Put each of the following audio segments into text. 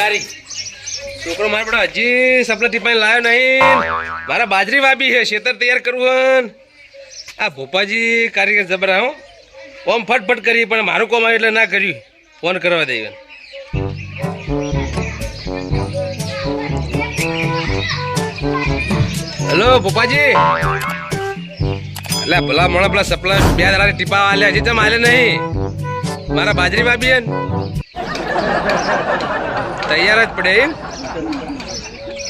તારી. છોકરો મારા પણ હજી સપના ટીપાઈ લાવ્યો નહીં. મારા બાજરી વાપી છે ખેતર તૈયાર કરવું. આ ભોપાજી કારીગર જબર હો. ઓમ ફટફટ કરી, પણ મારું કોમ આવ્યું એટલે ના કર્યું. ફોન કરવા દઈએ હલો, ભોપાજી. એટલે ભલા મોણા પેલા સપલા બે દાડા ટીપા આલ્યા હજી તમે આલે નહીં. મારા બાજરી વાપી ને? તૈયાર જ પડે.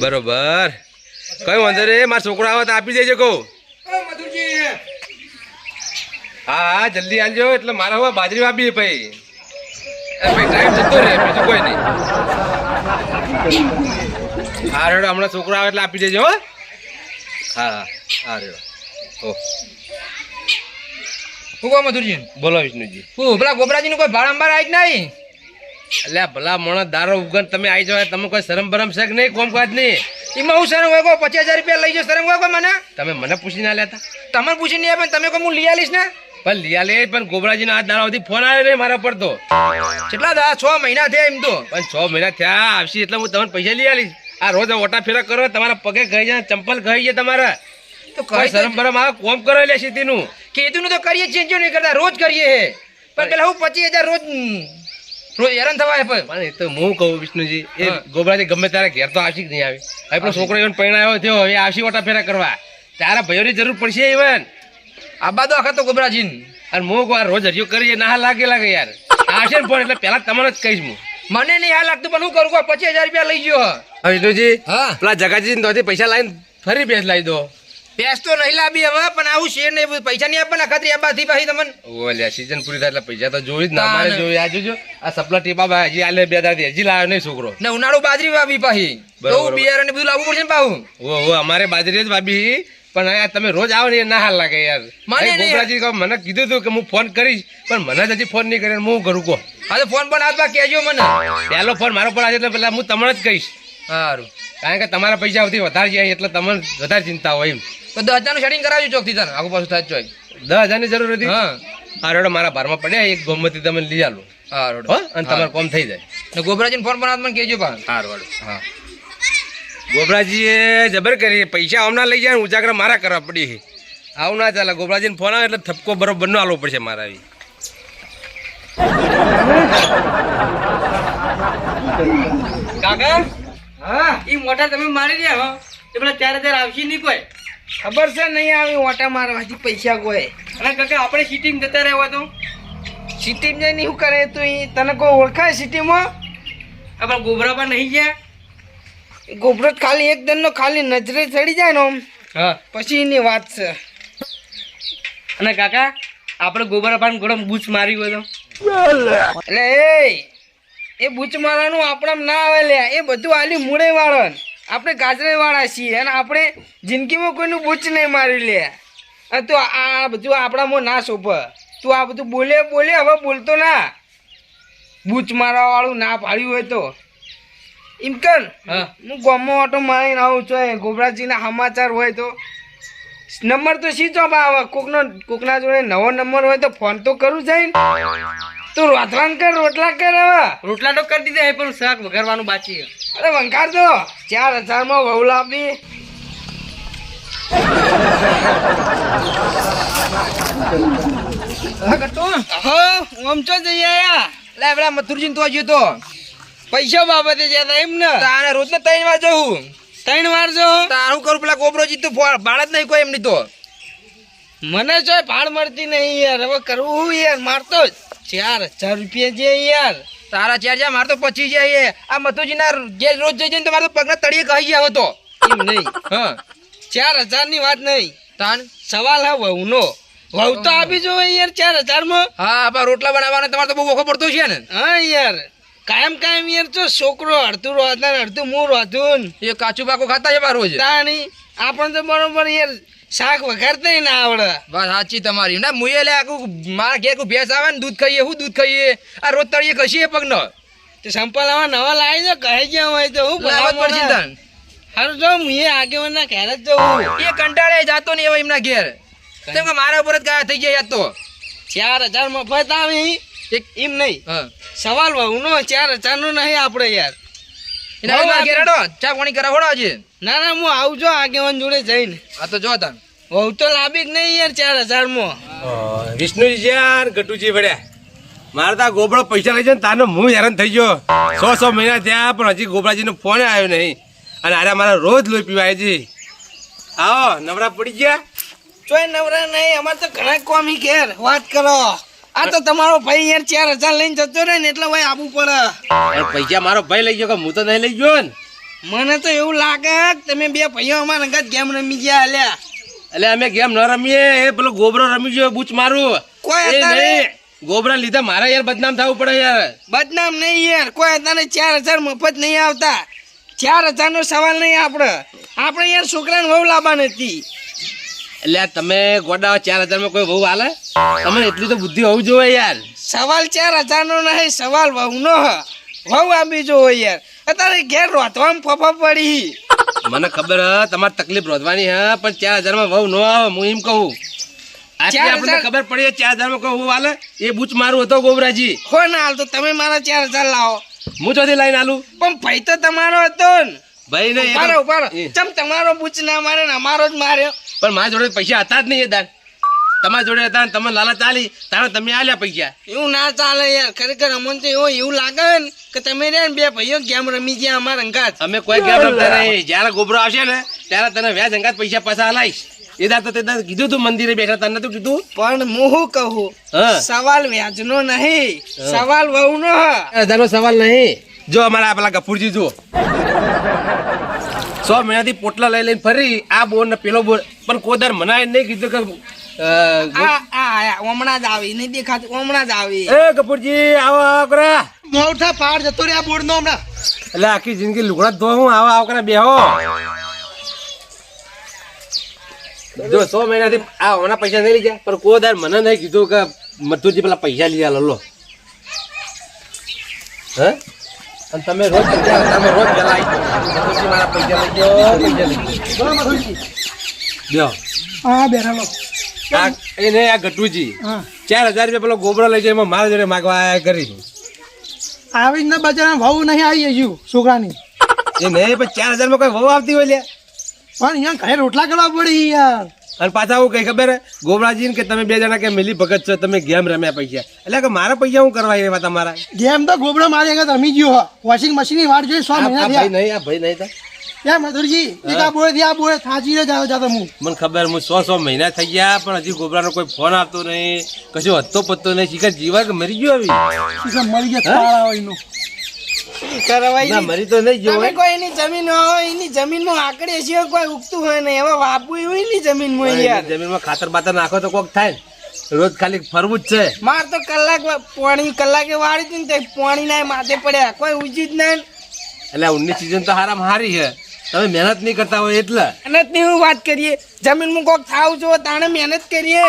બરોબર. કઈ વાંધો નહીં મારો છોકરો આવે તો આપી દેજો કહું. હા હા જલ્દી આવજો એટલે મારા હવે બાજરી વાપી ભાઈ. એ ભાઈ ટાઈમ જતો રે બીજું કોઈ નહીં. હા રેડો હમણાં છોકરો આવે એટલે આપી દેજો હો. હા હા રેડો. ઓ શું કહો મધુરજી? બોલો વિષ્ણુજી. હું પેલા ગોબરાજી કોઈ ભાડ અંબાર આવી જ નહીં? એટલે ભલા મોણો દારો ઉગન તમે આવી જવાય તમે કોઈ શરમ ભરમ છે કે નહીં કોમ કાજ નહીં. એમાં હું શરમ વાગો? પચાસ હજાર રૂપિયા લઈ જાઓ શરમ વાગો મને? તમે મને પૂછી ના લેતા. તમને પૂછી નહીં પણ તમે કોઈ હું લઈ આલીશ ને? પણ લઈ આલે પણ ગોબરાજીનો આ દાડા ફોન આવ્યો નહીં મારા પર તો. કેટલા દા? છ મહિના થયા એમ તો. પણ છ મહિના થયા આવશે એટલે હું તમને પૈસા લઈ આલીશ. આ રોજ ઓટા ફેરા કરો તમારા પગે ગઈ જાય ચંપલ ગઈ જાય તમારા. તો કોઈ શરમ બરમ આ કોમ કરો લે સીધીનું. કીધું નું તો કરીએ ચેન્જ નહીં કરતા? રોજ કરીએ પણ પેલા હું પચીસ હજાર રોજ રોજ હેરાન થવાય પણ પણ એ તો હું કહું વિષ્ણુજી એ ગોબરાથી ગમે ત્યારે ઘેર તો આવશે જ નહીં આવે. હવે પણ છોકરો even પરણાયો થયો હવે આશી વટા ફેરા કરવા. તારા ભાઈઓની જરૂર પડશે ઇવન આબા તો આખા તો ગોબરાજીન. અને હું કહું આ રોજ હરિયો કરીએ ના લાગે લાગે યાર. આવશે ને ફોન એટલે પહેલા તમને જ કહીશ હું. મને નહીં હા લાગતું પણ હું કરું પચીસ હજાર રૂપિયા લઈ ગયો. વિષ્ણુજી. હા. પેલા જગાજી પૈસા લાવીને ફરી બેસ લાવી દો. પેસ તો નહીં લાવી હવે પણ આવું શેર નહીં પૈસા નહીં આપવાના ખાતરી આબાથી પાછી તમને? ઓલે સીઝન પૂરી થાય એટલે પૈસા તો જોઈ જ ના મારે જોઈ આ જોજો આ સપલા ટીપા ભાઈ હજી આલે બે દાદી હજી લાવ્યો નહીં છોકરો. ને ઉનાળો બાજરી વાવી પાછી બહુ બિયાર અને બધું લાવવું પડશે ને પાછું ઓ અમારે બાજરી જ વાવી. પણ આ તમે રોજ આવો ને ના હાલ લાગે યાર. મને મને કીધું તું કે હું ફોન કરીશ પણ મને જ હજી ફોન નહીં કર્યો હું કરું કહો. હા તો ફોન પણ આવતા કહેજો મને. પહેલો ફોન મારો પણ આજે એટલે પેલા હું તમને જ કહીશ. સારું કારણ કે તમારા પૈસા સૌથી વધારે જાય એટલે તમને વધારે ચિંતા હોય એમ. તો દસ હજારનું સેટિંગ કરાવજો ચોકથી તને આગુ પાછું થાય જ ચોય. દસ હજારની જરૂર હતી? હા. આ રોડ મારા ભારમાં પડ્યા એક ગોમતી તમે લઈ આલો હા રોડ. હો અને તમારે કોમ થઈ જાય. ને ગોબરાજીને ફોન પણ મને કહેજો પા સારું રોડ. હા. ગોબરાજીએ જબર કરી. પૈસા હમણાં લઈ જાય ઉજાગરા મારા કરવા પડી આવું ના ચાલે. ગોબરાજીને ફોન આવે એટલે થપકો બરોબર નો આલવો પડશે મારા આવી. કાકા? હા? એ મોટા તમે મારી રહ્યા હો. એ પેલા ચાર હજાર આવશે નહીં કોઈ. ખબર છે નહીં આવી ઓટા મારવા હજી પૈસા ગોય. અને કાકા આપણે સિટીમાં જતા રહેવા તો સિટીમાં જઈને શું કરે તો એ તને કોઈ ઓળખાય સિટીમાં? આપણે ગોબરામાં નહીં ગયા? ગોબરો ખાલી એક દનનો ખાલી નજરે ચડી જાય ને આમ. હા. પછી એની વાત છે. અને કાકા આપણે ગોબરા પર ગોળમ બૂચ મારી હોય તો? એટલે એ એ બૂચ મારવાનું આપણામાં ના આવે લે એ બધું આલી મૂળે વાળો આપણે ગાજરા વાળા છીએ અને આપણે જિંદગીમાં કોઈનું બૂચ નહીં મારી લે. તો તું આ બધું આપણામાં ના શોભે તું આ બધું બોલે બોલે હવે બોલતો ના. બૂચ મારવા વાળું ના પાડ્યું હોય તો. ઇમકન કર. હું. ગોમો ઓટો મારીને આવું છું ગોબરાજીના સમાચાર હોય તો. નંબર તો શી ઓફ આવે? કોકનો કોકના જોડે નવો નંબર હોય તો ફોન તો કરું જાય તું રોટલા કર રોટલા કર હવે. રોટલા તો કરી દીધા પણ શાક વઘારવાનું બાકી. અરે વંકાર દો ચાર હજારમાં વહુલા આપી. હા આમ ચો જઈ આયા. લે પેલા મથુરજી તો હજુ તો. પૈસા બાબતે જતા એમ ને. તારે રોજ ને ત્રણ વાર જવું ત્રણ વાર જો? તારું કરું પેલા ગોબરોજી તો ભાડ જ નહીં કોઈ એમની તો. મને જો ભાડ મળતી નહીં યાર હવે કરવું યાર મારતો જ. ચાર હજાર રૂપિયા જે યાર. તારા ચાર હજાર મારે તો પચી જાય. આ મથુરજી ના જે રોજ જઈ જઈને તો મારે તો પગના તળીએ કહી જાવ તો. એમ નહીં. હા. ચાર હજારની વાત નહીં. તાન? સવાલ હા વહુનો. વહુ તો આપી જો યાર ચાર હજારમાં હા આપણા રોટલા બનાવવાનો તમારે તો બહુ ઓખો પડતો છે ને. હા યાર. કાયમ કાયમ યાર તો છોકરો અડધું રોતા અડધું હું રોતું એ કાચું પાકું ખાતા છે રોજ. તાણી આપણને તો બરોબર યાર. શાક વઘારતા ના આવડે. બસ સાચી તમારી. ના મુએ લે આખું મારા ઘેર કોઈ ભેંસ આવે ને દૂધ ખાઈએ શું દૂધ ખાઈએ આ રોજ તળીએ કશીએ પગનો. તે સંપલ આમાં નવા લાવી દો કહે ગયા હોય તો હું જ પડશે તન. હારું જો મુએ એ ના ઘેર જ જવું. એ કંટાળે જાતો નહીં હવે એમના ઘેર. કેમ કે મારા ઉપર જ ગયા થઈ ગયા યાદ તો. ચાર હજાર મફત આવી એક એમ નહીં. સવાલ સવાલ વહુનો ચાર હજાર નો નહીં આપણે યાર. બહુ ચા પાણી કરાવડો આજે. ના ના હું આવું છું આગેવાન જોડે જઈને. આ તો જો તાન. બહુ તો જ નહીં યાર ચાર હજારમાં. વિષ્ણુજી યાર ગટુજી વળ્યા. મારે તો આ ગોબડો પૈસા લઈ જાય તારનો હું હેરાન થઈ ગયો. સો સો મહિના થયા પણ હજી ગોબરાજીનો ફોન આવ્યો નહીં. અને આરે મારા રોજ લોહી પીવાય છે આવો નવરા પડી ગયા? ચોય નવરા નહીં અમારે તો ઘણા કોમી ઘેર. વાત કરો. આ તો તમારો ભાઈ યાર ચાર હજાર લઈને જતો રહે ને એટલે ભાઈ આવવું પડે. પૈસા મારો ભાઈ લઈ ગયો કે હું તો નહીં લઈ ગયો ને? મને તો એવું લાગે તમે બે ભાઈઓ અમારા અંગત ગેમ રમી ગયા અલ્યા. એટલે અમે ગેમ ન રમીએ એ પેલો ગોબરો રમી ગયો બૂચ મારું. કોઈ નહીં ગોબરા લીધા મારા યાર બદનામ થવું પડે યાર. બદનામ નહીં યાર કોઈ તને ચાર હજાર મફત નહીં આવતા. ચાર હજાર નો સવાલ નહીં આપણે આપણે યાર છોકરાને બહુ લાભા નથી એટલે તમે ગોડા ચાર હજારમાં કોઈ બહુ હાલે? તમે એટલી તો બુદ્ધિ હોવું જોઈએ યાર. સવાલ ચાર હજાર નો નહીં સવાલ વહુ નો વહુ આપી જો યાર. અત્યારે ઘેર રોતવામાં ફફા પડી. મને ખબર હ તમારે તકલીફ રોધવાની હ પણ ચાર હજારમાં વહુ ન આવે હું એમ કહું. આટલી આપણને ખબર પડી ચાર હજારમાં કોઈ બહુ હાલે એ બૂચ મારું હતો ગોબરાજી. હો ના હાલ તો તમે મારા ચાર હજાર લાવો. હું ચોથી લાઈન હાલું પણ ભાઈ તો તમારો હતો ને. ભાઈ ને ઉપાડો ચમ તમારો બૂચ ના મારે ને અમારો જ માર્યો. પણ મારા જોડે પૈસા હતા જ નહીં એ દાન. તમારા જોડે હતા તમે લાલા ચાલી તારે તમે આલ્યા પૈસા. એવું ના ચાલે યાર ખરેખર અમને તો એવું એવું લાગે ને કે તમે રે બે ભાઈઓ ગેમ રમી ગયા અમારા અંગાત. અમે કોઈ ગેમ રમતા નહીં. જ્યારે ગોબરો આવશે ને ત્યારે તને વ્યાજ અંગાત પૈસા પાછા હલાવીશ એ દાર તો તે દાર કીધું તું મંદિરે બેઠા તને તો કીધું? પણ હું શું કહું? હા. સવાલ વ્યાજનો નહીં. સવાલ વહુનો નો હજારનો સવાલ નહીં. જો અમારા આ પેલા ગફુરજી જુઓ. સો મહિનાથી પોટલા લઈ લઈને ફરી આ બોર ને પેલો બોર પણ કોદર મનાય નહીં કીધું કે હમણાં જ આવી નહીં દેખાતું હમણાં જ આવી. એ કપૂરજી આવો આવો કરા. મોટા પાડ જતો રહ્યા બોર્ડ નો હમણાં. એટલે આખી જિંદગી લુગડા જ હું આવો આવો કરા બેહો. જો સો મહિનાથી આ હમણાં પૈસા નહીં લઈ ગયા પણ કોદર મને નહીં કીધું કે મથુરજી પેલા પૈસા લીધા લો. હે? અને તમે રોજ તમે રોજ પેલા આવી મારા પૈસા લઈ ગયો પૈસા લઈ ગયો બેરાલો આ ગટુજી ચાર હજાર રૂપિયા પેલો ગોબરો લઈ જાય મારા જોડે માગવા આયા કરી. આવી ને બજાર વહુ નહીં આવી ગયું છોકરાની. એ નહીં પણ ચાર હજારમાં કોઈ વહુ આવતી હોય પણ અહીંયા ઘરે રોટલા કરવા પડી યાર. અને પાછા હું કઈ ખબર? ગોબરાજી કે તમે બે જણા કે મિલી ભગત છો તમે ગેમ રમ્યા પૈસા. એટલે કે મારા પૈસા હું કરવા એવા તમારા? ગેમ તો ગોબડા મારી આગળ રમી ગયો હ વોશિંગ મશીનની વાટ જોઈ સો મહિના ભાઈ નહીં આ ભાઈ નહીં તા. યા મધુરજી એક બોળે થી આ બોળે થાચી રહ્યો જાવ જાતો હું મને ખબર હું સો સો મહિના થઈ ગયા પણ હજી ગોબરાનો કોઈ ફોન આવતો નહીં. કશું હતો પત્તો નહીં. શીખર જીવા કે મરી ગયો આવી શીખા મરી ગયા હા? હોય એનું ના મરી તો નહીં ગયો કોઈ એની જમીન હોય એની જમીનમાં આકડે છે કોઈ ઉગતું હોય નહીં. એવા વાપવું હોય એની જમીનમાં યાર. જમીનમાં ખાતર બાતર નાખો તો કોક થાય. રોજ ખાલી ફરવું જ છે. માર તો કલાક પાણી કલાકે વાળી હતી ને તે પાણી ના માથે પડ્યા. કોઈ ઉજી જ નહીં એટલે ઉની સિઝન તો હારામાં હારી છે. તમે મહેનત નહીં કરતા હોય એટલે. મહેનતની હું વાત કરીએ? જમીનમાં કોક થાવ છો તાણે મહેનત કરીએ.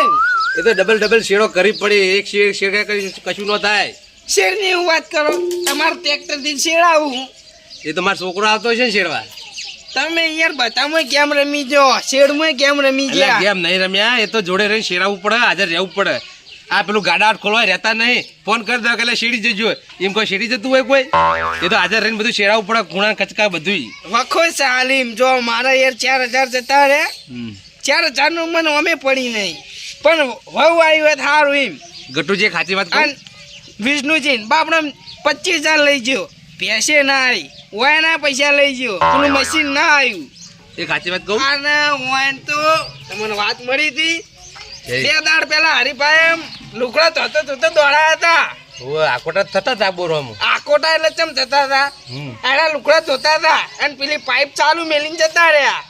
એ તો ડબલ ડબલ શેડો કરી પડી. એક શેર શેડા કરી કશું ન થાય. શેરની હું વાત કરો? તમારે ટ્રેક્ટરથી શેડાવું એ તો મારો છોકરો આવતો છે ને શેડવા તમે યાર બતામાં કેમ રમી જો શેડમાં કેમ રમી ગયા? કેમ નહીં રમ્યા? એ તો જોડે રહી શેરાવું પડે હાજર રહેવું પડે. આ પેલું ગાડા ખોલવા રહેતા નહીં. ફોન કરી દો એટલે શેડી જજો. એમ કોઈ શેડી જતું હોય કોઈ? એ તો હાજર રહીને બધું શેરાવું પડે ખૂણા કચકા બધું વખો સાલીમ જો મારા યાર ચાર હજાર જતા રે ચાર હજારનું મને અમે પડી નહીં. પણ વહુ આવી હોય સારું એમ. ગટુજી ખાતી વાત વિષ્ણુજી બાપડે પચીસ હજાર લઈ ગયો. પેસે ના આવી ઓય ના પૈસા લઈ ગયો. પેલું મશીન ના આવ્યું. એ ખાતી વાત કહું? અને ઓય તો તમને વાત મળી હતી. બે દાડ પેલા હરીભાઈ એમ લુકડા તો તો તો દોડા હતા. ઓ આકોટા થતા હતા બોરવામાં. આકોટા એટલે ચમ થતા હતા. એના લુકડા ધોતા હતા અને પેલી પાઇપ ચાલુ મેલીને જતા રહ્યા.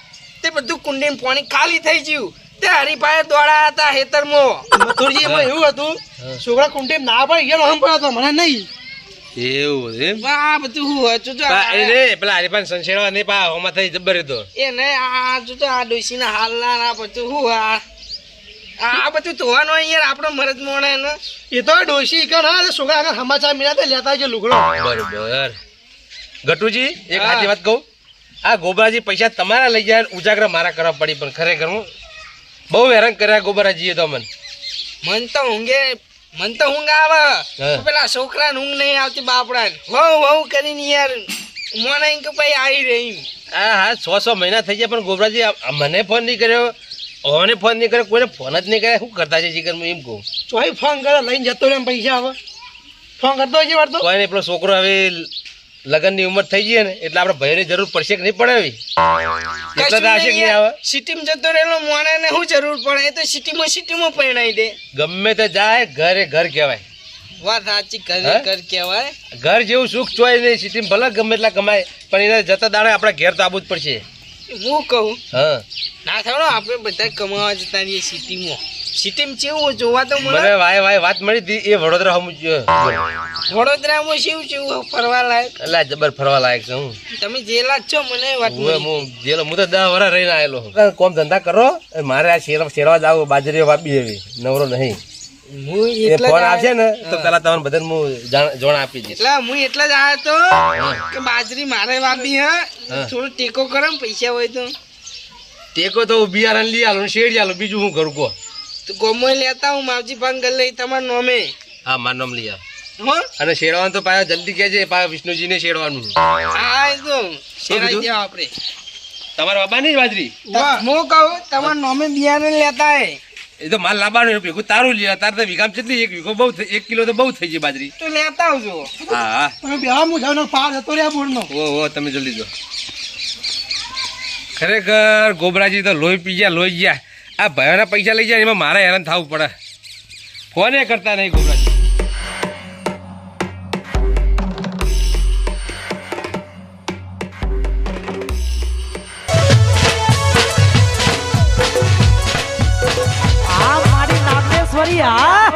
તે બધું કુંડી પાણી ખાલી થઈ ગયું. તે હરીભાઈ દોડા હતા હેતરમાં મથુરજી એમાં એવું હતું છોકરા કુંડી ના પડે એનો હમ પડ્યો મને નહીં. એવું એમ? આ બધું હું હતું જો પા- એ રે પેલા હરીફાન સંશેડવા નહીં પા હોમાં થઈ જબ્બર હતો એ ને આ જો આ ડોસીના હાલના આ બધું હું આ? આ બધું ધોવાનું યાર આપણો મરજ મોણે ને એ તો ડોસી કર હા છોકરા આગળ સમાચાર મિલાતે લેતા જે લુગડો. બરોબર. ગટુજી એક. સાચી વાત કહું. આ ગોબરાજી પૈસા તમારા લઈ જાય ઉજાગર મારા કરવા પડી પણ ખરેખર હું બહુ હેરાન કર્યા ગોબરાજીએ તો મને મન તો ઊંઘે મન તો ઊંઘ આવે. પેલા છોકરાને ઊંઘ નહીં આવતી બાપડા વહુ વહુ કરીને યાર મને કે ભાઈ આવી રહી. હા હા છ છ મહિના થઈ ગયા પણ ગોબરાજી મને ફોન નહીં કર્યો. ઓને ફોન નહીં કરે કોઈને ફોન જ નહીં કરે. શું કરતા છે જીગર એમ કહું. ચોઈ ફોન કરે લઈને જતો રહે પૈસા હવે. ફોન કરતો હોય છે વાર તો કોઈ નહીં પેલો છોકરો હવે લગ્નની ઉંમર થઈ ગઈ ને એટલે આપણે ભાઈને જરૂર પડશે કે નહીં પડે એટલે તો કે આવે? સિટીમાં જતો રહેલો શું જરૂર પડે? એ તો સિટીમાં સિટીમાં પરણાઈ દે. ગમે તે જાય ઘરે ઘર કહેવાય. વાત સાચી ઘરે ઘર કહેવાય. ઘર જેવું સુખ ચોય નહીં સિટીમાં ભલે ગમે એટલા કમાય પણ એને જતા દાડે આપણા ઘેર તો આવવું જ પડશે. હું કહું? હા. ના થાવ આપણે બધા કમાવા જતા રહીએ સિટીમાં. સિટીમાં કેવું જોવા તો મને વાય વાય વાત મળી હતી એ વડોદરા હમ વડોદરામાં કેવું કેવું ફરવા લાયક? એટલે જબર ફરવા લાયક છે હું. તમે જેલા જ છો મને વાત હું જેલ હું જેલો હું તો દસ વર્ષ રહીને આવેલો કોમ ધંધા કરો મારે આ શેર શેરવા જાવ બાજરીઓ વાપી એવી નવરો નહીં. ફોન જ આવશે ને તો પેલા તમને બધાને હું જોણ આપી દઈશ. એટલે હું એટલે જ આવ્યો તો કે બાજરી મારે વાપી હા હા. ટેકો કરો પૈસા હોય તો. ટેકો તો બિયારણ લઈ આલો શેડી આલો બીજું હું કરું કહો. તો ગોમો લેતા હું માવજી ફોન કરી લઈ તમારા નોમે. હા મારું નામ લઈ આવ. અને શેરવાનું તો પાછા જલ્દી કહેજે પાછા વિષ્ણુજીને શેરવાનું હા એ તો શેરાઈ દેવા આપણે તમારા બાબાની જ બાજરી? હું કહું તમારા નોમે બિયારણ લેતા હે એ તો માલ લાવવાનું ભેગું તારું લે તાર તો વીઘામ કેટલી એક વીઘો? બહુ એક કિલો તો બહુ થઈ ગઈ બાજરી. તો લેતા આવજો. હા હા. તમે બેવા હું જાઉં ને પાર જતો રહ્યા બોર્ડનો ઓ ઓ તમે જલ્દી જો. ખરેખર ગોબરાજી તો લોહી પી ગયા લોહી ગયા. આ ભાઈઓના પૈસા લઈ જાય એમાં મારે હેરાન થવું પડે. ફોને કરતા નહીં ગોબરાજી? આ મારી નાગેશ્વરી આ